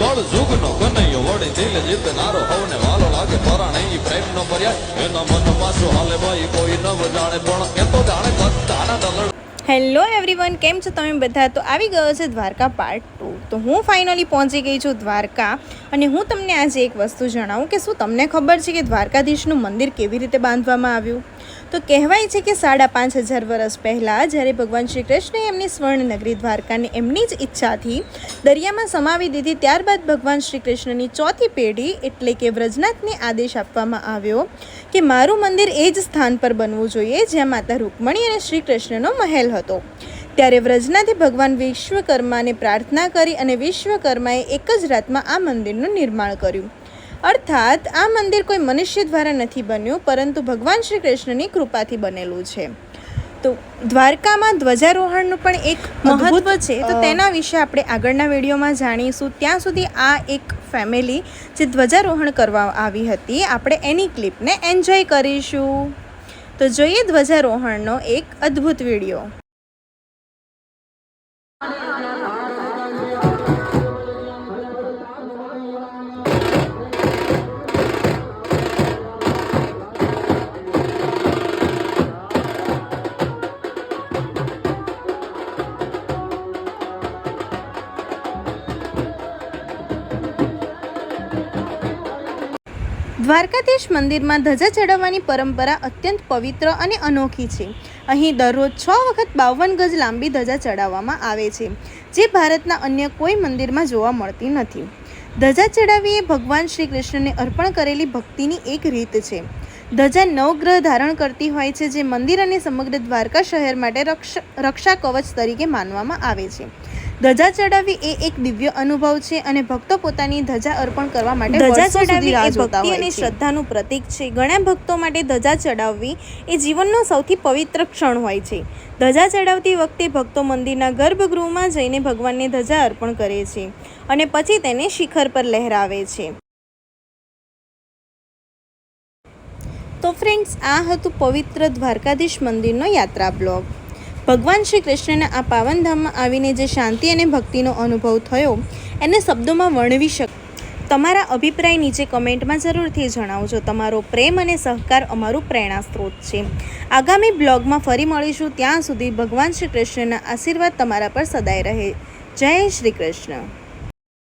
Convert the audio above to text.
કળ જુગનો કનૈયો વળી દિલ જીતનારો હવને વાલો લાગે પરાણે ઈ પ્રેમનો પર્યાય. એના મનમાં શું હાલે ભાઈ કોઈ નવ જાણે પણ એ તો જાણે બધાના દલડ હેલો એવરીવન, કેમ છો તમે બધા? તો આવી ગયો છે દ્વારકા પાર્ટ ટુ તો હું ફાઇનલી પહોંચી ગઈ છું દ્વારકા અને હું તમને આજે એક વસ્તુ જણાવું કે શું તમને ખબર છે કે દ્વારકાધીશનું મંદિર કેવી રીતે બાંધવામાં આવ્યું? તો કહેવાય છે કે સાડા પાંચ હજાર વર્ષ પહેલાં જ્યારે ભગવાન શ્રી કૃષ્ણે એમની સ્વર્ણનગરી દ્વારકાને એમની જ ઈચ્છાથી દરિયામાં સમાવી દીધી, ત્યારબાદ ભગવાન શ્રી કૃષ્ણની ચોથી પેઢી એટલે કે વ્રજનાથને આદેશ આપવામાં આવ્યો કે મારું મંદિર એ જ સ્થાન પર બનવું જોઈએ, જ્યાં માતા રૂકમણી અને શ્રી કૃષ્ણનો મહેલ હતો. ત્યારે વ્રજનાથે ભગવાન વિશ્વકર્માને પ્રાર્થના કરી અને વિશ્વકર્માએ એક જ રાતમાં આ મંદિરનું નિર્માણ કર્યું. અર્થાત આ મંદિર કોઈ મનુષ્ય દ્વારા નથી બન્યું પરંતુ ભગવાન શ્રી કૃષ્ણની કૃપાથી બનેલું છે. તો દ્વારકામાં ધ્વજારોહણનું પણ એક મહત્વ છે. તો તેના વિશે આપણે આગળના વિડીયોમાં જાણીશું. ત્યાં સુધી આ એક ફેમિલી જે ધ્વજારોહણ કરવા આવી હતી આપણે એની ક્લિપને એન્જોય કરીશું. તો જોઈએ ધ્વજારોહણનો એક અદ્ભુત વીડિયો. દ્વારકાધીશ મંદિરમાં ધજા ચડાવવાની પરંપરા અત્યંત પવિત્ર અને અનોખી છે. અહીં દરરોજ છ વખત બાવન ગજ લાંબી ધજા ચડાવવામાં આવે છે, જે ભારતના અન્ય કોઈ મંદિરમાં જોવા મળતી નથી. ધજા ચડાવવી એ ભગવાન શ્રી કૃષ્ણને અર્પણ કરેલી ભક્તિની એક રીત છે. ધજા નવગ્રહ ધારણ કરતી હોય છે, જે મંદિર અને સમગ્ર દ્વારકા શહેર માટે રક્ષ કવચ તરીકે માનવામાં આવે છે. ધજા ચડાવવી એ એક દિવ્ય અનુભવ છે અને ભક્તો પોતાની ધજા અર્પણ કરવા માટે ધજા ચડાવવી એ ભક્તિ અને શ્રદ્ધાનું પ્રતીક છે. ઘણા ભક્તો માટે ધજા ચડાવવી એ જીવનનો સૌથી પવિત્ર ક્ષણ હોય છે. ધજા ચડાવતી વખતે ભક્તો મંદિરના ગર્ભગૃહમાં જઈને ભગવાનને ધજા અર્પણ કરે છે અને પછી તેને શિખર પર લહેરાવે છે. તો ફ્રેન્ડ્સ આ હતું પવિત્ર દ્વારકાધીશ મંદિરનો યાત્રા બ્લોગ. ભગવાન શ્રી કૃષ્ણના આ પાવનધામમાં આવીને જે શાંતિ અને ભક્તિનો અનુભવ થયો, એને શબ્દોમાં વર્ણવી શક તમારા અભિપ્રાય નીચે કમેન્ટમાં જરૂરથી જણાવજો. તમારો પ્રેમ અને સહકાર અમારું પ્રેરણા સ્ત્રોત છે. આગામી બ્લોગમાં ફરી મળીશું. ત્યાં સુધી ભગવાન શ્રી કૃષ્ણના આશીર્વાદ તમારા પર સદાય રહે. જય શ્રી કૃષ્ણ.